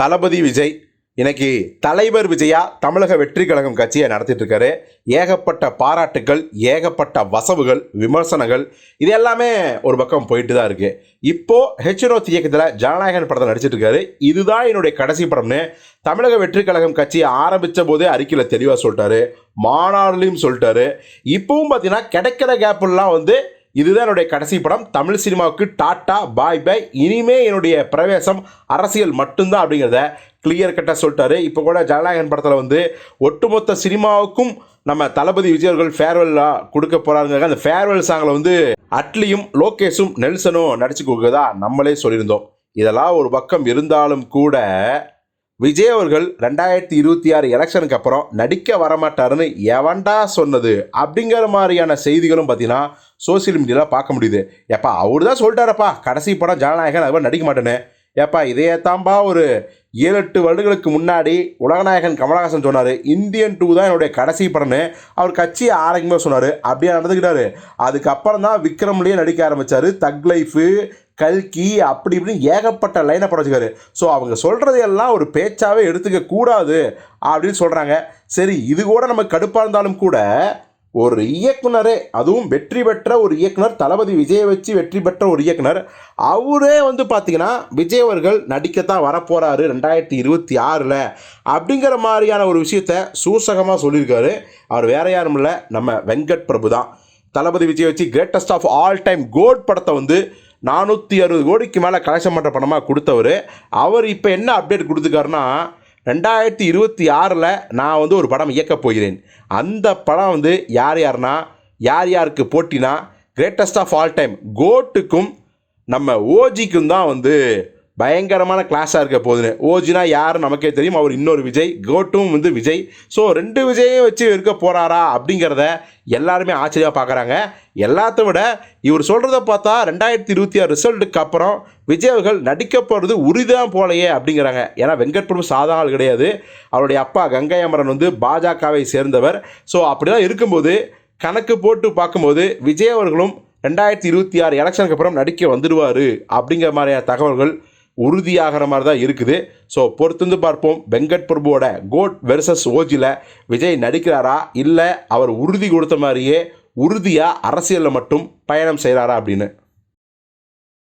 தளபதி விஜய் இன்னைக்கு தலைவர் விஜயா தமிழக வெற்றி கழகம் கட்சியை நடத்திட்டு இருக்காரு ஏகப்பட்ட பாராட்டுகள் ஏகப்பட்ட வசவுகள் விமர்சனங்கள் இது எல்லாமே ஒரு பக்கம் போயிட்டு தான் இருக்கு. இப்போ ஹெச்ரோத் இயக்கத்தில் ஜனநாயகன் படத்தை நடிச்சிட்டு இருக்காரு இதுதான் என்னுடைய கடைசி படம்னு தமிழக வெற்றி கழகம் கட்சியை ஆரம்பித்த போதே அறிக்கையில் தெளிவாக சொல்லிட்டாரு. மாநாடுலையும் சொல்லிட்டாரு. இப்பவும் பார்த்தீங்கன்னா கிடைக்கிற கேப்லாம் வந்து இதுதான் என்னுடைய கடைசி படம். தமிழ் சினிமாவுக்கு டாட்டா பாய் பாய். இனிமே என்னுடைய பிரவேசம் அரசியல் மட்டும்தான் அப்படிங்கிறத கிளியர் கட்டாக சொல்லிட்டாரு. இப்போ கூட ஜனநாயகன் படத்தில் வந்து ஒட்டுமொத்த சினிமாவுக்கும் நம்ம தளபதி விஜய் அவர்கள் ஃபேர்வெல்லாக கொடுக்க போகிறாங்க அந்த ஃபேர்வெல் சாங்கில் வந்து அட்லியும் லோகேஷும் நெல்சனும் நடிச்சு கொடுக்குறதா நம்மளே சொல்லியிருந்தோம். இதெல்லாம் ஒரு பக்கம் இருந்தாலும் கூட விஜய் அவர்கள் ரெண்டாயிரத்தி இருபத்தி ஆறு எலெக்ஷனுக்கு அப்புறம் நடிக்க வரமாட்டாருன்னு எவன்டா சொன்னது? அப்படிங்கிற மாதிரியான செய்திகளும் பார்த்தீங்கன்னா சோசியல் மீடியாவில் பார்க்க முடியுது. ஏப்பா அவர் தான் சொல்லிட்டாரப்பா. கடைசி படம் ஜனநாயகன் அது நடிக்க மாட்டேன்னு. ஏப்பா இதையே தான்பா ஒரு ஏழு எட்டு வருடங்களுக்கு முன்னாடி உலகநாயகன் கமலஹாசன் சொன்னார் இந்தியன் டூ தான் என்னுடைய கடைசி படம்னு. அவர் கட்சியை ஆரோக்கியமாக சொன்னார். அப்படியே நடந்துக்கிட்டாரு. அதுக்கப்புறம் தான் விக்ரம்லேயே நடிக்க ஆரம்பித்தார் தக் லைஃபு கல்கி அப்படி இப்படின்னு ஏகப்பட்ட லைனை படம் வச்சுக்காரு ஸோ அவங்க சொல்கிறது எல்லாம் ஒரு பேச்சாவே எடுத்துக்க கூடாது அப்படின்னு சொல்கிறாங்க சரி இது கூட நமக்கு கடுப்பாக இருந்தாலும் கூட ஒரு இயக்குனரே அதுவும் வெற்றி பெற்ற ஒரு இயக்குனர் தளபதி விஜயை வச்சு வெற்றி பெற்ற ஒரு இயக்குனர். அவரே வந்து பார்த்தீங்கன்னா விஜய் அவர்கள் நடிக்கத்தான் வரப்போகிறாரு ரெண்டாயிரத்தி இருபத்தி ஆறில். அப்படிங்கிற மாதிரியான ஒரு விஷயத்த சூசகமாக சொல்லியிருக்காரு. அவர் வேற யாரும் இல்லை நம்ம வெங்கட் பிரபு தான். தளபதி விஜய் வச்சு greatest of all time GOAT படத்தை வந்து நானூற்றி அறுபது கோடிக்கு மேலே கலெக்ஷன் பண்ணுற படமாக கொடுத்தவர். அவர் இப்போ என்ன அப்டேட் கொடுத்துருக்காருன்னா ரெண்டாயிரத்தி இருபத்தி ஆறில் நான் வந்து ஒரு படம் இயக்கப் போகிறேன். அந்த படம் வந்து யார் யாருன்னா யார் யாருக்கு போட்டினா கிரேட்டஸ்ட் ஆஃப் ஆல் டைம் கோட்டுக்கும் நம்ம ஓஜிக்கும் தான் வந்து பயங்கரமான கிளாஸாக இருக்க போகுதுன்னு. ஓஜினா யார் நமக்கே தெரியும். அவர் இன்னொரு விஜய் கோட்டும் வந்து விஜய். ஸோ ரெண்டு விஜயும் வச்சு இருக்க போகிறாரா அப்படிங்கிறத எல்லாருமே ஆச்சரியமாக பார்க்குறாங்க எல்லாத்த விட இவர் சொல்கிறத பார்த்தா ரெண்டாயிரத்தி இருபத்தி ஆறு ரிசல்ட்டுக்கு அப்புறம் விஜய் அவர்கள் நடிக்க போகிறது உறுதிதான் போலையே அப்படிங்கிறாங்க. ஏன்னா வெங்கட் பிரபு சாதாரண ஆள் கிடையாது. அவருடைய அப்பா கங்கை அமரன் வந்து பாஜகவை சேர்ந்தவர். ஸோ அப்படிலாம் இருக்கும்போது கணக்கு போட்டு பார்க்கும்போது விஜய் அவர்களும் ரெண்டாயிரத்தி இருபத்தி ஆறு எலெக்ஷனுக்கு அப்புறம் நடிக்க வந்துடுவார் அப்படிங்கிற மாதிரியான தகவல்கள் உறுதியாகிற மாதிரி தான் இருக்குது. ஸோ பொறுத்திருந்து பார்ப்போம். வெங்கட் பிரபுவோட கோட் வெர்சஸ் ஓஜியில் விஜய் நடிக்கிறாரா? இல்லை அவர் உறுதி கொடுத்த மாதிரியே உறுதியாக அரசியலில் மட்டும் பயணம் செய்கிறாரா அப்படின்னு.